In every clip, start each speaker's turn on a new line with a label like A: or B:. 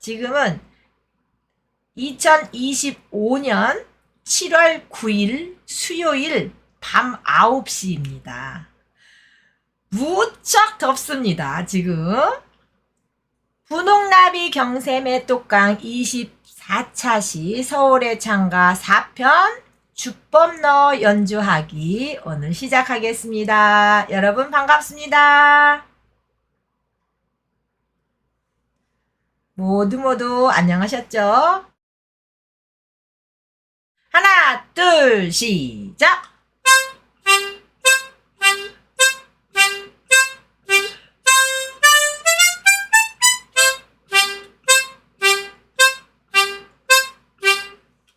A: 지금은 2025년 7월 9일 수요일 밤 9시입니다. 무척 덥습니다, 지금. 분홍나비 경샘의 똑강 24차시 서울의 창가 4편 주법 넣어 연주하기 오늘 시작하겠습니다. 여러분 반갑습니다. 모두 모두 안녕하셨죠? 하나, 둘, 시작!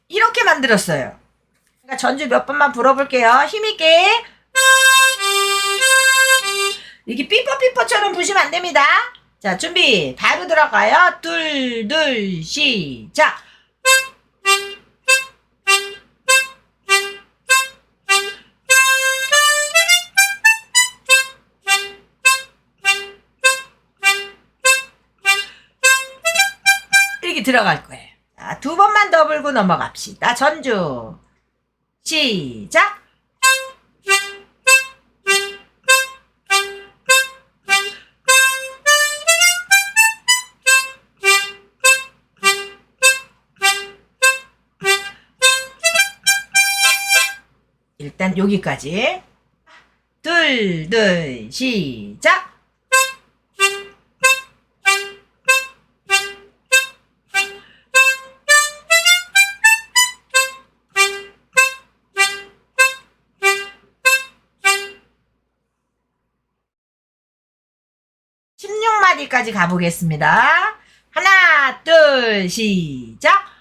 A: 이렇게 만들었어요. 그러니까 전주 몇 번만 불어볼게요. 힘있게. 이게 삐뽀삐뽀처럼 부시면 안 됩니다. 자, 준비. 바로 들어가요. 둘, 둘, 시작. 이렇게 들어갈 거예요. 자, 두 번만 더 불고 넘어갑시다. 전주. 시작. 일단 여기까지. 둘, 둘, 시작. 십육 마디까지 가보겠습니다. 하나, 둘, 시작.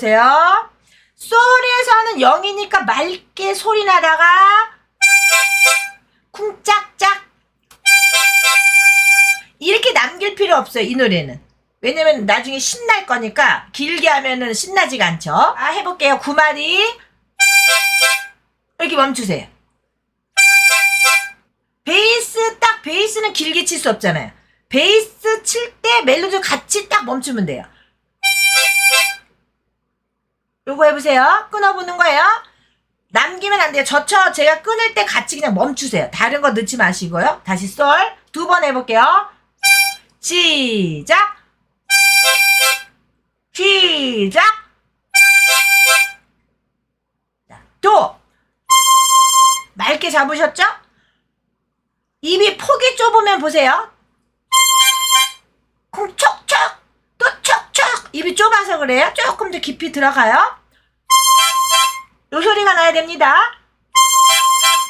A: 보세요. 솔에서는 0이니까 맑게 소리 나다가 쿵짝짝 이렇게 남길 필요 없어요. 이 노래는. 왜냐면 나중에 신날 거니까 길게 하면은 신나지가 않죠. 아, 해볼게요. 9마디. 이렇게 멈추세요. 베이스 딱 베이스는 길게 칠 수 없잖아요. 베이스 칠 때 멜로디 같이 딱 멈추면 돼요. 요거 해보세요. 끊어보는 거예요. 남기면 안 돼요. 저쳐 제가 끊을 때 같이 그냥 멈추세요. 다른 거 넣지 마시고요. 다시 솔. 두번 해볼게요. 시작. 시작. 자, 도. 맑게 잡으셨죠? 입이 폭이 좁으면 보세요. 쿵척척. 또 척척. 입이 좁아서 그래요. 조금 더 깊이 들어가요. 요 소리가 나야 됩니다.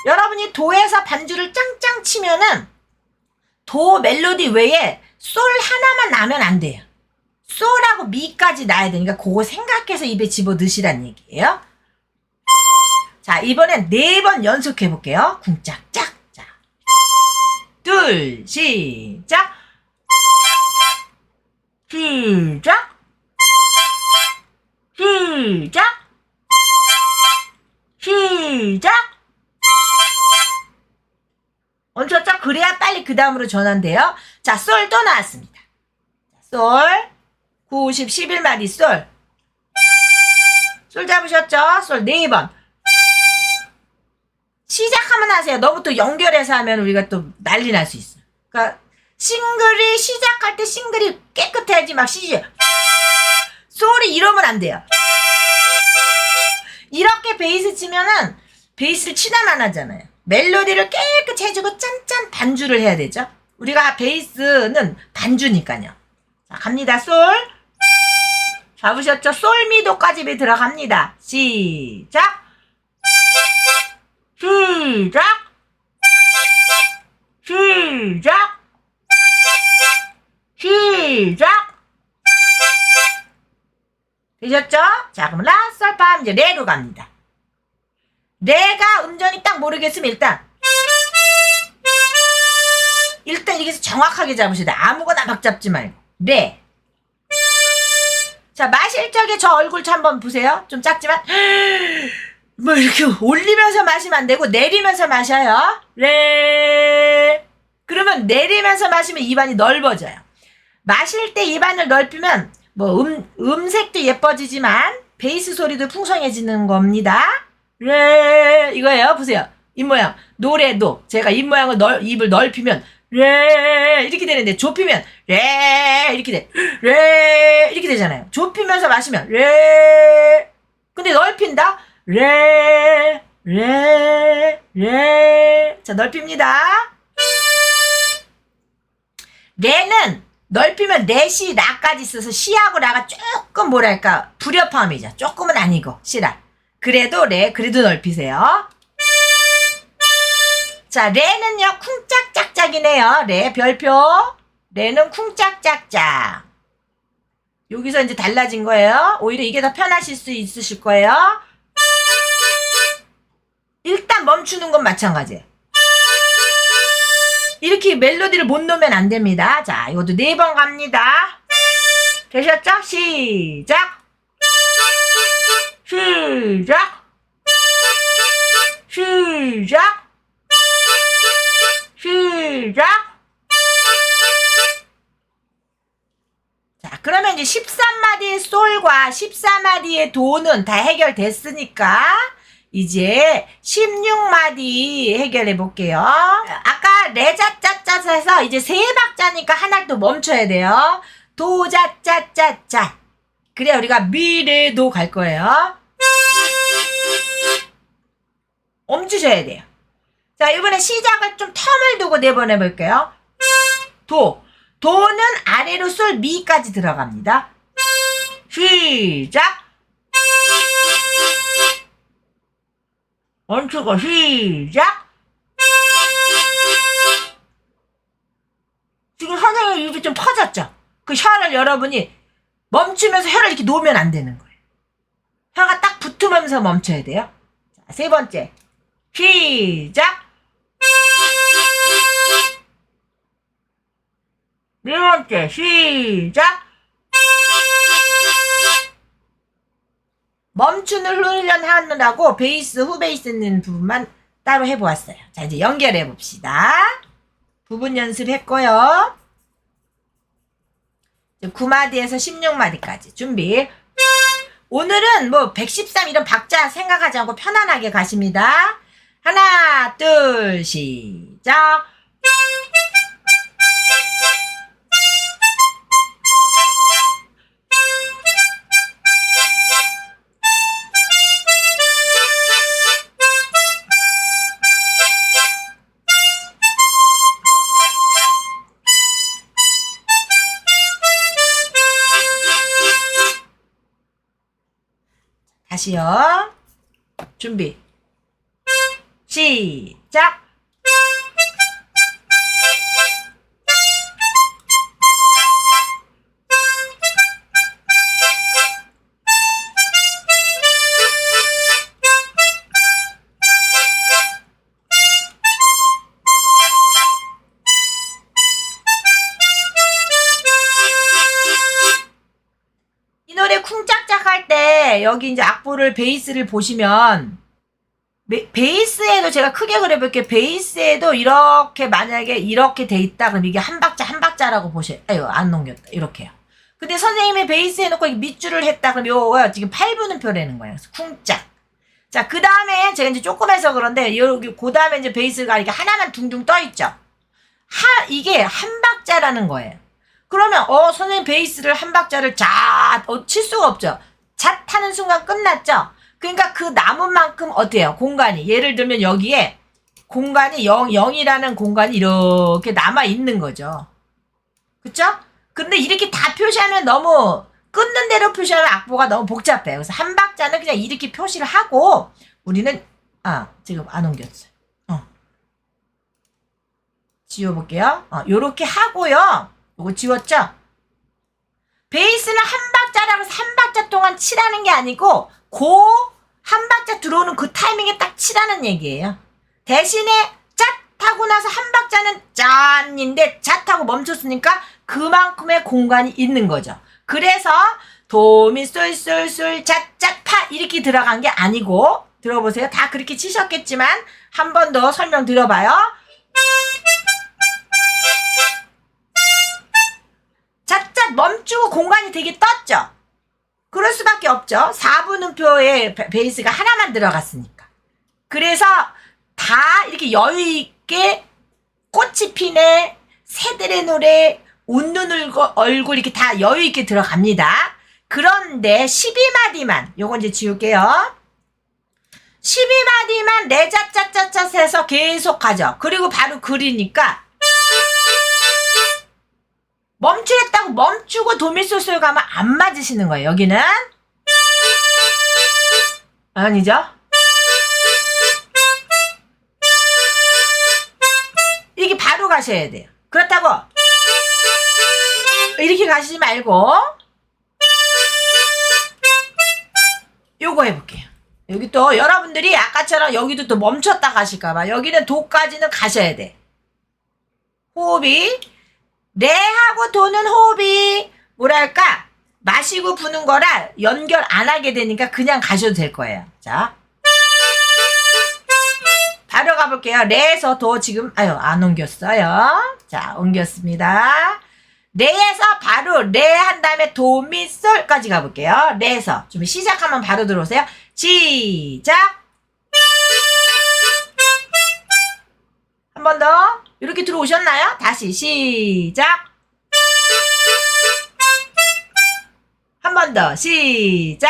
A: 여러분이 도에서 반주를 짱짱 치면은 도 멜로디 외에 솔 하나만 나면 안 돼요. 솔하고 미까지 나야 되니까 그거 생각해서 입에 집어 넣으시란 얘기예요. 자, 이번엔 네 번 연속해 볼게요. 쿵짝짝. 자. 둘, 시작. 시작. 시작. 시작. 얹혔죠? 그래야 빨리 그 다음으로 전환돼요. 자, 솔또 나왔습니다. 솔. 90, 11마디 솔. 솔 잡으셨죠? 솔 4번. 시작하면 하세요. 너부터 연결해서 하면 우리가 또 난리 날 수 있어. 그러니까 싱글이 시작할 때 싱글이 깨끗해야지 막 시작. 솔이 이러면 안 돼요. 이렇게 베이스 치면은 베이스를 치나만 하잖아요. 멜로디를 깨끗이 해주고 짠짠 반주를 해야 되죠. 우리가 베이스는 반주니까요. 자, 갑니다. 솔. 잡으셨죠? 솔미도까지 들어갑니다. 시작. 시작. 시작. 시작. 되셨죠? 자, 그럼 라, 솔, 파, 이제 레로 갑니다. 내가 음정이 딱 모르겠으면 일단 일단 여기서 정확하게 돼. 아무거나 막 잡지 말고. 네. 자, 마실 적에 저 얼굴 좀 한번 보세요. 좀 작지만. 뭐 이렇게 올리면서 마시면 안 되고 내리면서 마셔요. 네. 그러면 내리면서 마시면 입안이 넓어져요. 마실 때 입안을 넓히면 뭐 음, 음색도 예뻐지지만 베이스 소리도 풍성해지는 겁니다. 네. 이거예요. 보세요. 입 모양. 노래도 제가 입 모양을 넓, 입을 넓히면 레 이렇게 되는데 좁히면 레 이렇게 돼. 레 이렇게 되잖아요. 좁히면서 마시면 레 근데 넓힌다. 레 레 레. 자, 넓힙니다. 레는 넓히면 넷이 라까지 있어서 시하고 라가 조금 뭐랄까 불협화음이죠. 조금은 아니고 시라. 그래도 레 그래도 넓히세요. 자, 레는요, 쿵짝짝짝이네요. 레, 별표. 레는 쿵짝짝짝. 여기서 이제 달라진 거예요. 오히려 이게 더 편하실 수 있으실 거예요. 일단 멈추는 건 마찬가지예요. 이렇게 멜로디를 못 놓으면 안 됩니다. 자, 이것도 네 번 갑니다. 되셨죠? 시작! 시작! 시작! 시작! 자, 그러면 이제 13마디의 솔과 14마디의 도는 다 해결됐으니까, 이제 16마디 해결해 볼게요. 아까 레자짜짜에서 이제 세 박자니까 하나 또 멈춰야 돼요. 도자짜짜짜. 그래, 우리가 미래도 갈 거예요. 멈추셔야 돼요. 자, 이번에 시작을 좀 텀을 두고 내보내 볼게요. 도. 도는 아래로 솔 미까지 들어갑니다. 시작. 멈추고 시작. 지금 선생님 입이 좀 퍼졌죠? 그 혀를 여러분이 멈추면서 혀를 이렇게 놓으면 안 되는 거예요. 혀가 딱 붙으면서 멈춰야 돼요. 자, 세 번째. 시작. 네 번째, 시작. 멈추는 훈련 하느라고 베이스, 후베이스 있는 부분만 따로 해보았어요. 자, 이제 연결해 봅시다. 부분 연습했고요. 9마디에서 16마디까지 준비. 오늘은 뭐 113 이런 박자 생각하지 않고 편안하게 가십니다. 하나, 둘, 시작. 다시요. 준비. 시작. 때 여기 이제 악보를 베이스를 보시면 베, 베이스에도 제가 크게 그려볼게요. 베이스에도 이렇게 만약에 이렇게 돼 있다 그럼 이게 한 박자 한 박자라고 보셔요. 아유 안 넘겼다 이렇게요. 근데 선생님이 베이스에 놓고 밑줄을 했다 그럼 요거 지금 8분음표라는 거예요. 쿵짝. 자, 그 다음에 제가 이제 조금 해서 그런데 여기 그 다음에 이제 베이스가 이렇게 하나만 둥둥 떠 있죠. 하 이게 한 박자라는 거예요. 그러면 어 선생님 베이스를 한 박자를 잣칠 수가 없죠. 잣 하는 순간 끝났죠. 그러니까 그 남은 만큼 어때요? 공간이 예를 들면 여기에 공간이 0, 0이라는 공간이 이렇게 남아 있는 거죠. 그쵸? 근데 이렇게 다 표시하면 너무 끊는 대로 표시하면 악보가 너무 복잡해요. 그래서 한 박자는 그냥 이렇게 표시를 하고 우리는 아 지금 안 옮겼어요. 어. 지워볼게요. 어, 요렇게 하고요. 요거 지웠죠? 베이스는 한 박자라고 한 박자 동안 치라는 게 아니고 고 한 박자 들어오는 그 타이밍에 딱 치라는 얘기예요. 대신에 짠 타고 나서 한 박자는 짠인데 자 타고 멈췄으니까 그만큼의 공간이 있는 거죠. 그래서 도미솔솔솔 자짜파 이렇게 들어간 게 아니고 들어보세요. 다 그렇게 치셨겠지만 한 번 더 설명 들어봐요. 멈추고 공간이 되게 떴죠. 그럴 수밖에 없죠. 4분음표의 베- 베이스가 하나만 들어갔으니까. 그래서 다 이렇게 여유 있게 꽃이 피네, 새들의 노래, 웃는 얼굴, 이렇게 다 여유 있게 들어갑니다. 그런데 12마디만 요건 이제 지울게요. 12마디만 레자짜짜짜 해서 계속 가죠. 그리고 바로 그리니까 멈추겠다고 멈추고 도미소솔 가면 안 맞으시는 거예요. 여기는 아니죠? 이게 바로 가셔야 돼요. 그렇다고 이렇게 가시지 말고 요거 해볼게요. 여기 또 여러분들이 아까처럼 여기도 또 멈췄다 가실까봐 여기는 도까지는 가셔야 돼. 호흡이 레하고 도는 호흡이 뭐랄까 마시고 부는 거라 연결 안 하게 되니까 그냥 가셔도 될 거예요. 자. 바로 가볼게요. 레에서 도 지금 아유 안 옮겼어요. 자 옮겼습니다. 레에서 바로 레 한 다음에 도미솔까지 가볼게요. 레에서 좀 시작하면 바로 들어오세요. 시작. 한 번 더. 이렇게 들어오셨나요? 다시 시작. 한 번 더. 시작.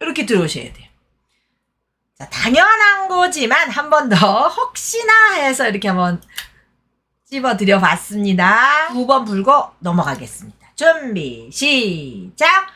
A: 이렇게 들어오셔야 돼요. 자, 당연한 거지만 한 번 더 혹시나 해서 이렇게 한번 찝어 드려 봤습니다. 두 번 불고 넘어가겠습니다. 준비, 시작!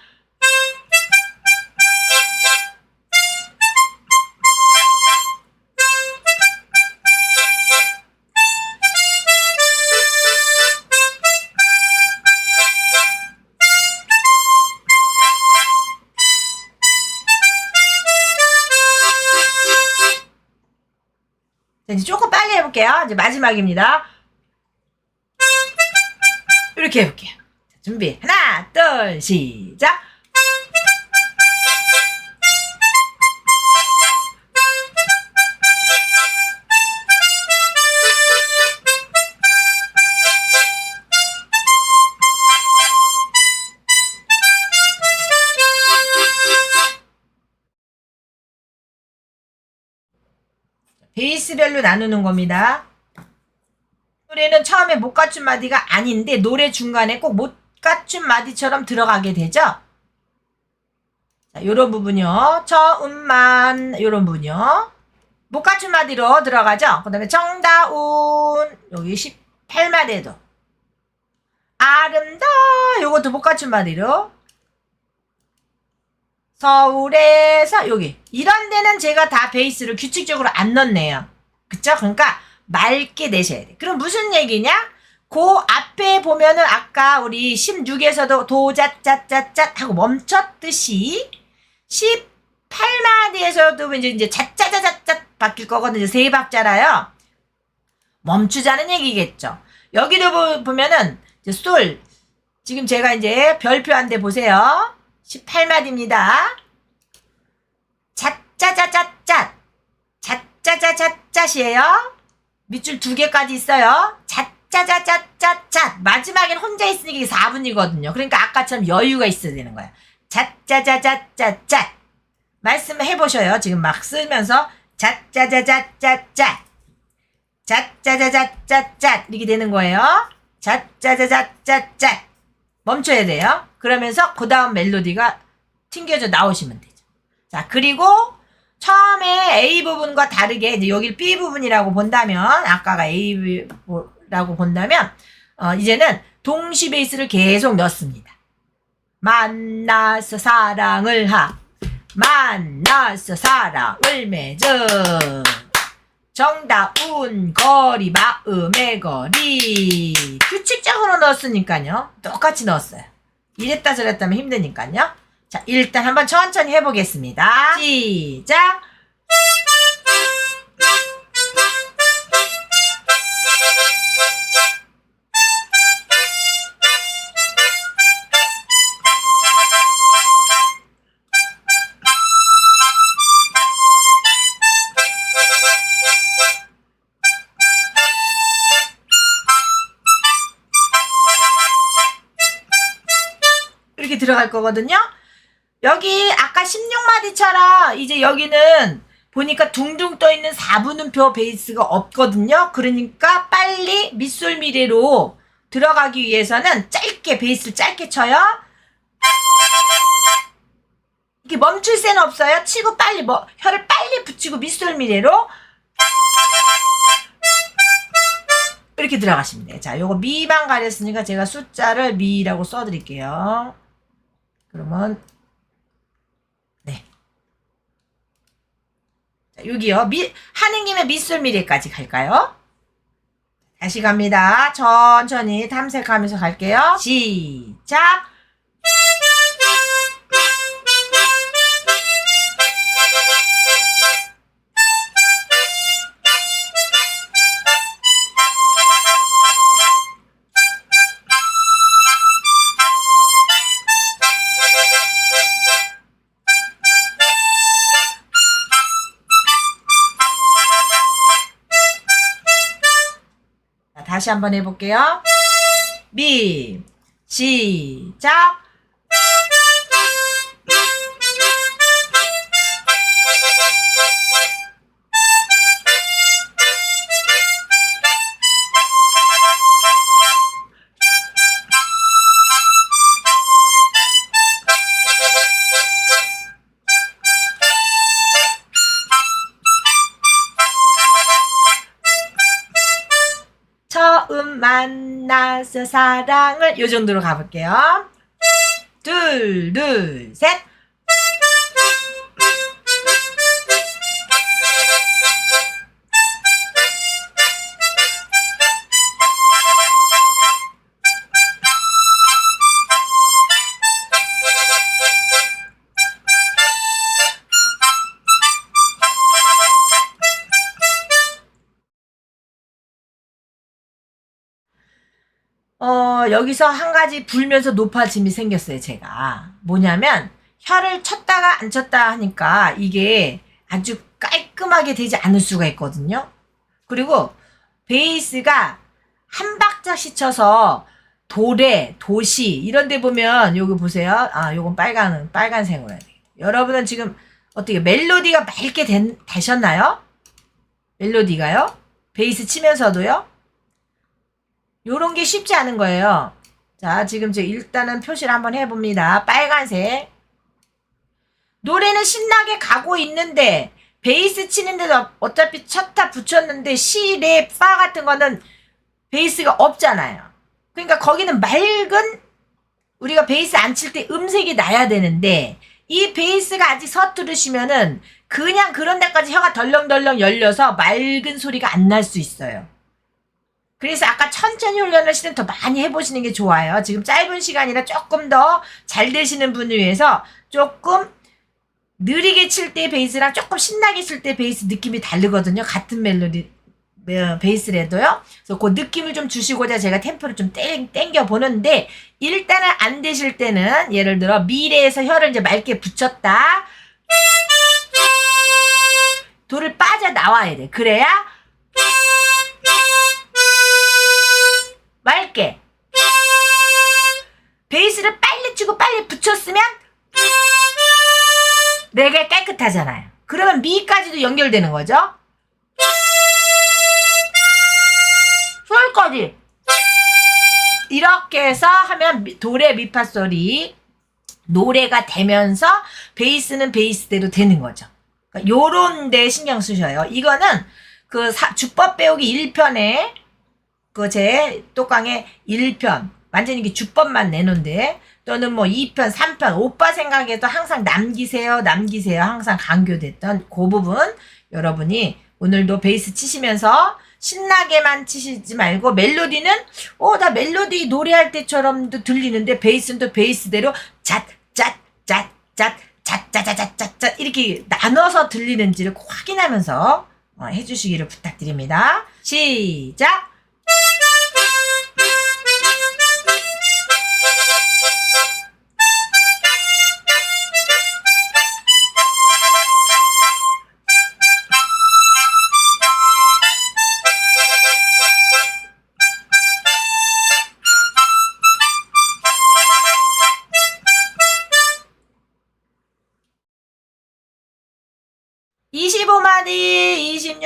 A: 이제 조금 빨리 해볼게요. 이제 마지막입니다. 이렇게 해볼게요. 자, 준비. 하나, 둘, 시작. 베이스별로 나누는 겁니다. 노래는 처음에 못 갖춘 마디가 아닌데 노래 중간에 꼭 못 갖춘 마디처럼 들어가게 되죠. 자, 요런 부분요. 처음만 요런 부분요. 못 갖춘 마디로 들어가죠. 그 다음에 정다운 여기 18마디에도 아름다 요것도 못 갖춘 마디로 서울에서 여기 이런 데는 제가 다 베이스를 규칙적으로 안 넣네요. 그쵸? 그러니까 맑게 내셔야 돼. 그럼 무슨 얘기냐? 그 앞에 보면은 아까 우리 16에서도 도자짜짜짜 하고 멈췄듯이 18마디에서도 이제 이제 자짜자자짜 바뀔 거거든요. 세 박자라요. 멈추자는 얘기겠죠. 여기도 보- 보면은 이제 솔 지금 제가 이제 별표한 데 보세요. 18마디입니다. 자짜자자짜 자짜자자짜시에요. 밑줄 두 개까지 있어요. 자짜자자짜짜 마지막엔 혼자 있으니까 이게 4분이거든요. 그러니까 아까처럼 여유가 있어야 되는 거야. 자짜자자짜짜 말씀해 보셔요. 지금 막 쓰면서 자짜자자짜짜 자짜자자짜짜 이렇게 되는 거예요. 자짜자자짜짜 멈춰야 돼요. 그러면서 그 다음 멜로디가 튕겨져 나오시면 되죠. 자, 그리고 처음에 A 부분과 다르게 이제 여기 B 부분이라고 본다면 아까가 A라고 본다면 어, 이제는 동시 베이스를 계속 넣습니다. 만나서 사랑을 하. 만나서 사랑을 맺어. 정다운 거리 마음의 거리. 규칙적으로 넣었으니까요. 똑같이 넣었어요. 이랬다 저랬다 하면 힘드니까요 자, 일단 한번 천천히 해보겠습니다. 시작! 이렇게 들어갈 거거든요. 여기 아까 16마디처럼 이제 여기는 보니까 둥둥 떠 있는 4분음표 베이스가 없거든요. 그러니까 빨리 밑솔미래로 들어가기 위해서는 짧게 베이스를 짧게 쳐요. 이렇게 멈출 새는 없어요. 치고 빨리 뭐 혀를 빨리 붙이고 밑솔미래로 이렇게 들어가시면 돼요. 자, 요거 미만 가렸으니까 제가 숫자를 미라고 써드릴게요. 그러면 네. 자, 여기요. 미, 하는 김에 밑솔미래까지 갈까요? 다시 갑니다. 천천히 탐색하면서 갈게요. 시작. 다시 한번 해볼게요. 미, 시작. 사랑을 요 정도로 가볼게요. 둘, 둘, 셋. 어, 여기서 한 가지 불면서 높아짐이 생겼어요, 제가. 뭐냐면, 혀를 쳤다가 안 쳤다 하니까 이게 아주 깔끔하게 되지 않을 수가 있거든요. 그리고 베이스가 한 박자씩 쳐서 도래, 도시 이런 데 보면 여기 보세요. 아, 요건 빨간 빨간색으로 해야 돼. 여러분은 지금 어떻게 멜로디가 맑게 된, 되셨나요? 멜로디가요? 베이스 치면서도요? 요런 게 쉽지 않은 거예요. 자, 지금 저 일단은 표시를 한번 해봅니다. 빨간색. 노래는 신나게 가고 있는데, 베이스 치는데도 어차피 쳤다 붙였는데, 시, 레, 파 같은 거는 베이스가 없잖아요. 그러니까 거기는 맑은, 우리가 베이스 안 칠 때 음색이 나야 되는데, 이 베이스가 아직 서투르시면은, 그냥 그런 데까지 혀가 덜렁덜렁 열려서 맑은 소리가 안 날 수 있어요. 그래서 아까 천천히 훈련을 시는 더 많이 해보시는 게 좋아요. 지금 짧은 시간이라 조금 더 잘 되시는 분을 위해서 조금 느리게 칠 때 베이스랑 조금 신나게 칠 때 베이스 느낌이 다르거든요. 같은 멜로디 어, 베이스라도요. 그래서 그 느낌을 좀 주시고자 제가 템포를 좀 땡, 땡겨 보는데 일단은 안 되실 때는 예를 들어 미래에서 혀를 이제 맑게 붙였다. 돌을 빠져 나와야 돼. 그래야 맑게 베이스를 빨리 치고 빨리 붙였으면 내가 깨끗하잖아요. 그러면 미까지도 연결되는 거죠. 솔까지 이렇게 해서 하면 미- 도레 미파 소리 노래가 되면서 베이스는 베이스대로 되는 거죠. 그러니까 요런 데 신경 쓰셔요. 이거는 그 사- 주법 배우기 1편에 그제 똑강의 1편 완전히 이게 주법만 내놓은데 또는 뭐 2편, 3편 오빠 생각에도 항상 남기세요, 남기세요 항상 강조됐던 그 부분 여러분이 오늘도 베이스 치시면서 신나게만 치시지 말고 멜로디는 어 나 멜로디 노래할 때처럼도 들리는데 베이스는 또 베이스대로 잣, 잣, 잣 잣, 잣짜자자짜짜 이렇게 나눠서 들리는지를 꼭 확인하면서 어, 해주시기를 부탁드립니다. 시작!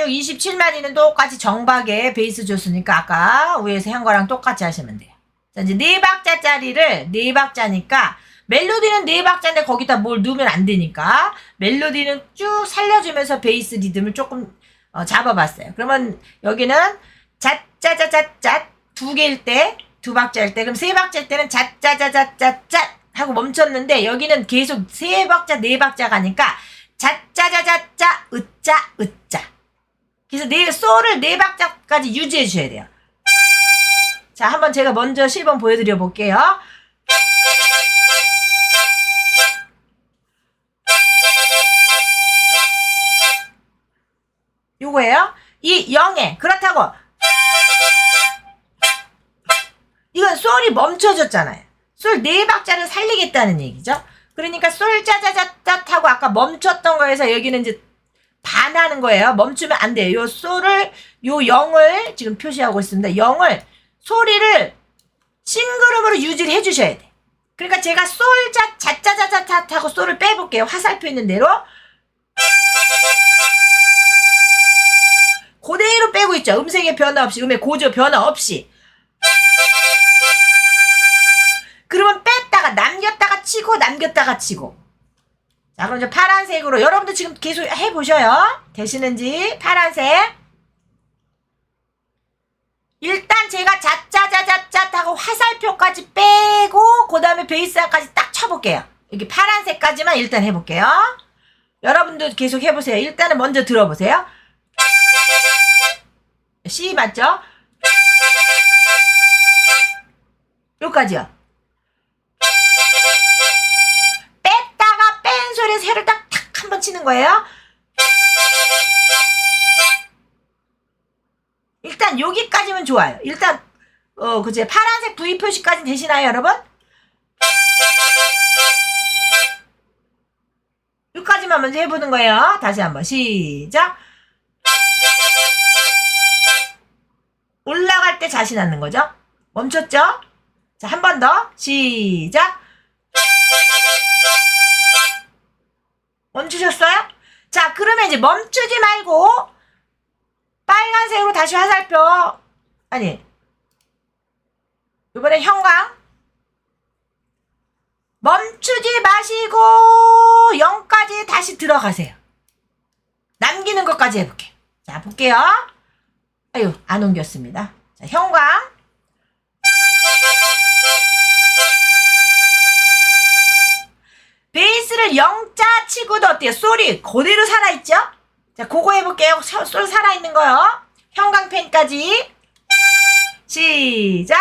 A: 16 27마디는 똑같이 정박에 베이스 줬으니까 아까 위에서 한 거랑 똑같이 하시면 돼요. 자 이제 네 박자짜리를 네 박자니까 멜로디는 네 박자인데 거기다 뭘 넣으면 안 되니까 멜로디는 쭉 살려주면서 베이스 리듬을 조금 어, 잡아봤어요. 그러면 여기는 잣짜자잣잣 두 개일 때 두 박자일 때 그럼 세 박자일 때는 잣짜자잣잣잣 하고 멈췄는데 여기는 계속 세 박자 네 박자 가니까 잣짜자잣짜 으짜 으짜 그래서 네 소를 네 박자까지 유지해 주셔야 돼요. 자 한번 제가 먼저 실번 보여드려 볼게요. 요거예요. 이 영에 그렇다고. 이건 솔이 멈춰졌잖아요. 솔 네 박자를 살리겠다는 얘기죠. 그러니까 솔 짜자자짜 하고 아까 멈췄던 거에서 여기는 이제 반하는 거예요. 멈추면 안 돼요. 요 솔을 요 0을 지금 표시하고 있습니다. 0을 소리를 싱그룹으로 유지를 해 주셔야 돼. 그러니까 제가 솔자 자짜자자자 하고 솔을 빼볼게요. 화살표 있는 대로. 그대로 빼고 있죠. 음색의 변화 없이, 음의 고조 변화 없이. 그러면 뺐다가 남겼다가 치고 남겼다가 치고. 자, 그럼 이제 파란색으로 여러분들 지금 계속 해보셔요. 되시는지 파란색. 일단 제가 자짜자자짜 하고 화살표까지 빼고 그 다음에 베이스까지 딱 쳐볼게요. 여기 파란색까지만 일단 해볼게요. 여러분들 계속 해보세요. 일단은 먼저 들어보세요. C 맞죠? 여기까지요. 치는 거예요. 일단 여기까지면 좋아요. 일단 어 그제 파란색 V 표시까지 되시나요, 여러분? 여기까지만 먼저 해보는 거예요. 다시 한번 시작. 올라갈 때 자신 않는 거죠? 멈췄죠? 자, 한 번 더. 시작. 멈추셨어요? 자, 그러면 이제 멈추지 말고 빨간색으로 다시 화살표 아니 이번에 형광 멈추지 마시고 0까지 다시 들어가세요. 남기는 것까지 해볼게요. 자, 볼게요. 아유, 안 옮겼습니다. 자, 형광 베이스를 0자 치고도 어때요? 소리 그대로 살아있죠? 자, 그거 해볼게요. 소- 솔 살아있는 거요. 형광펜까지. 시작.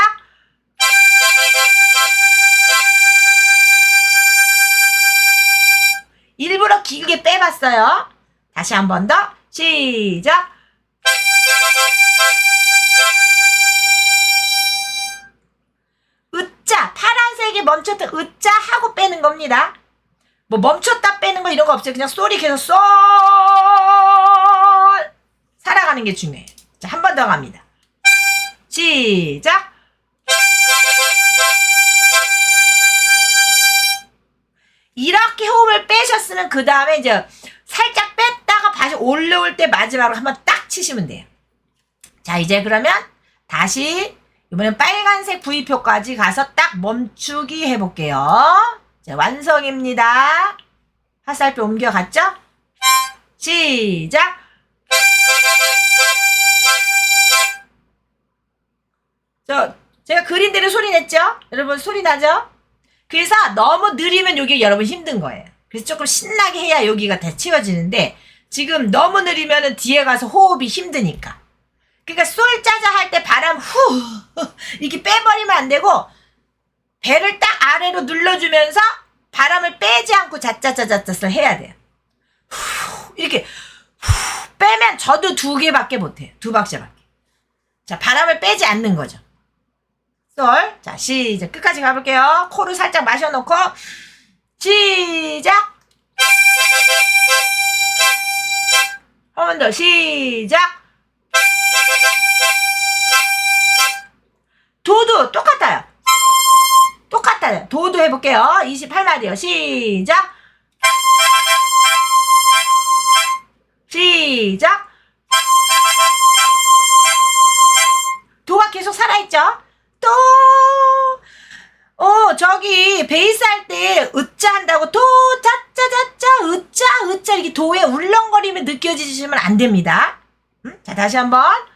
A: 일부러 길게 빼봤어요. 다시 한 번 더. 시작. 으짜 파란색이 멈췄다 으짜 하고 빼는 겁니다. 뭐 멈췄다 빼는 거 이런 거 없어요. 그냥 소리 계속 쏠 살아가는 게 중요해요. 자, 한 번 더 갑니다. 시작. 이렇게 호흡을 빼셨으면 그 다음에 이제 살짝 뺐다가 다시 올라올 때 마지막으로 한번 딱 치시면 돼요. 자, 이제 그러면 다시 이번엔 빨간색 V표까지 가서 딱 멈추기 해볼게요. 자, 완성입니다. 화살표 옮겨갔죠? 시작! 저, 제가 그린 대로 소리 냈죠? 여러분 소리 나죠? 그래서 너무 느리면 여기 여러분 힘든 거예요. 그래서 조금 신나게 해야 여기가 다 채워지는데 지금 너무 느리면은 뒤에 가서 호흡이 힘드니까. 그러니까 솔 짜자 할 때 바람 후 이렇게 빼버리면 안 되고 배를 딱 아래로 눌러주면서 바람을 빼지 않고 자짜자짜짜를 해야 돼요. 후, 이렇게 후, 빼면 저도 두 개밖에 못해요. 두 박자밖에. 자, 바람을 빼지 않는 거죠. 솔. 자, 시작. 끝까지 가볼게요. 코를 살짝 마셔놓고, 시작. 한 번 더, 시작. 도도 똑같아요. 똑같아요. 도도 해볼게요. 28마디요. 시작. 시작. 도가 계속 살아있죠? 또, 어, 저기, 베이스 할 때, 으짜 한다고, 도, 짜짜, 짜짜, 으짜, 으짜, 이렇게 도에 울렁거림이 느껴지시면 안 됩니다. 음? 자, 다시 한 번.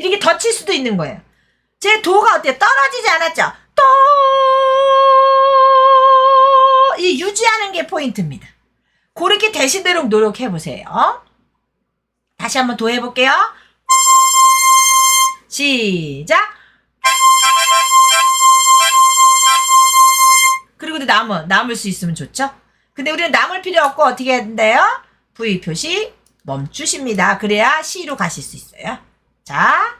A: 이렇게 더칠 수도 있는 거예요. 제 도가 어때요? 떨어지지 않았죠? 또, 이 유지하는 게 포인트입니다. 그렇게 되시도록 노력해 보세요. 다시 한번 도 해볼게요. 시작. 그리고 또 남은 남을 수 있으면 좋죠. 근데 우리는 남을 필요 없고 어떻게 해야 된대요? V 표시 멈추십니다. 그래야 C로 가실 수 있어요. 자,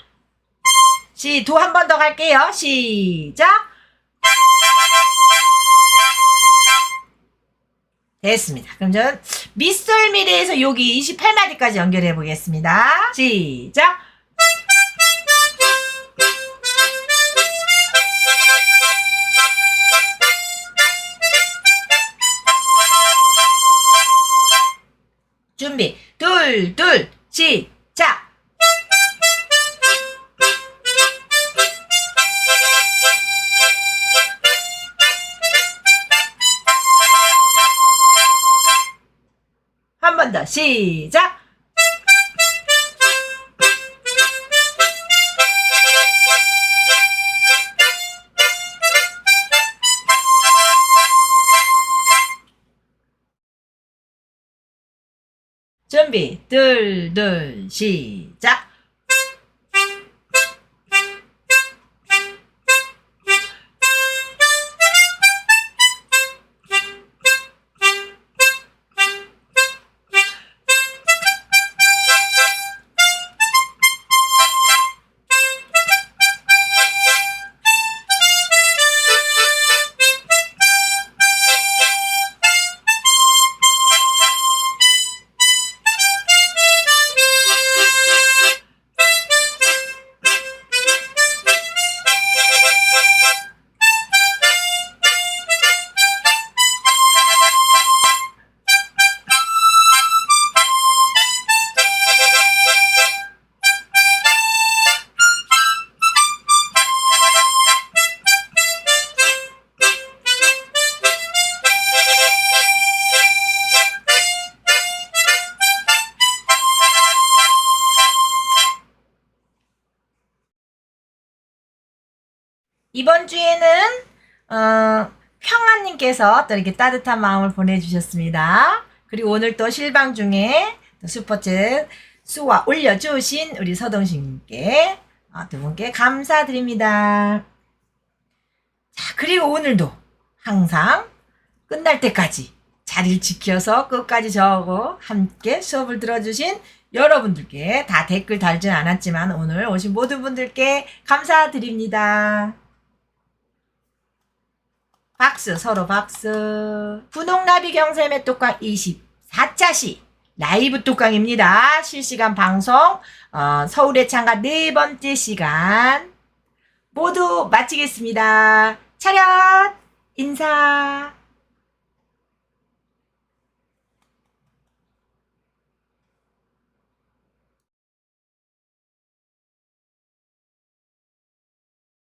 A: 시도한번 더 갈게요. 시작. 됐습니다. 그럼 저는 미솔미래에서 여기 28마디까지 연결해 보겠습니다. 시작. 시작. 준비 둘 둘 시작. 께서 또 이렇게 따뜻한 마음을 보내주셨습니다. 그리고 오늘 또 실방 중에 또 슈퍼챗 수와 올려주신 우리 서동식님께 어, 두 분께 감사드립니다. 자, 그리고 오늘도 항상 끝날 때까지 자리를 지켜서 끝까지 저하고 함께 수업을 들어주신 여러분들께 다 댓글 달진 않았지만 오늘 오신 모든 분들께 감사드립니다. 박수 서로 박수 분홍나비 경샘의 뚜껑 24차 시 라이브 뚜껑입니다. 실시간 방송 어, 서울의 창가 네 번째 시간. 모두 마치겠습니다. 차렷! 인사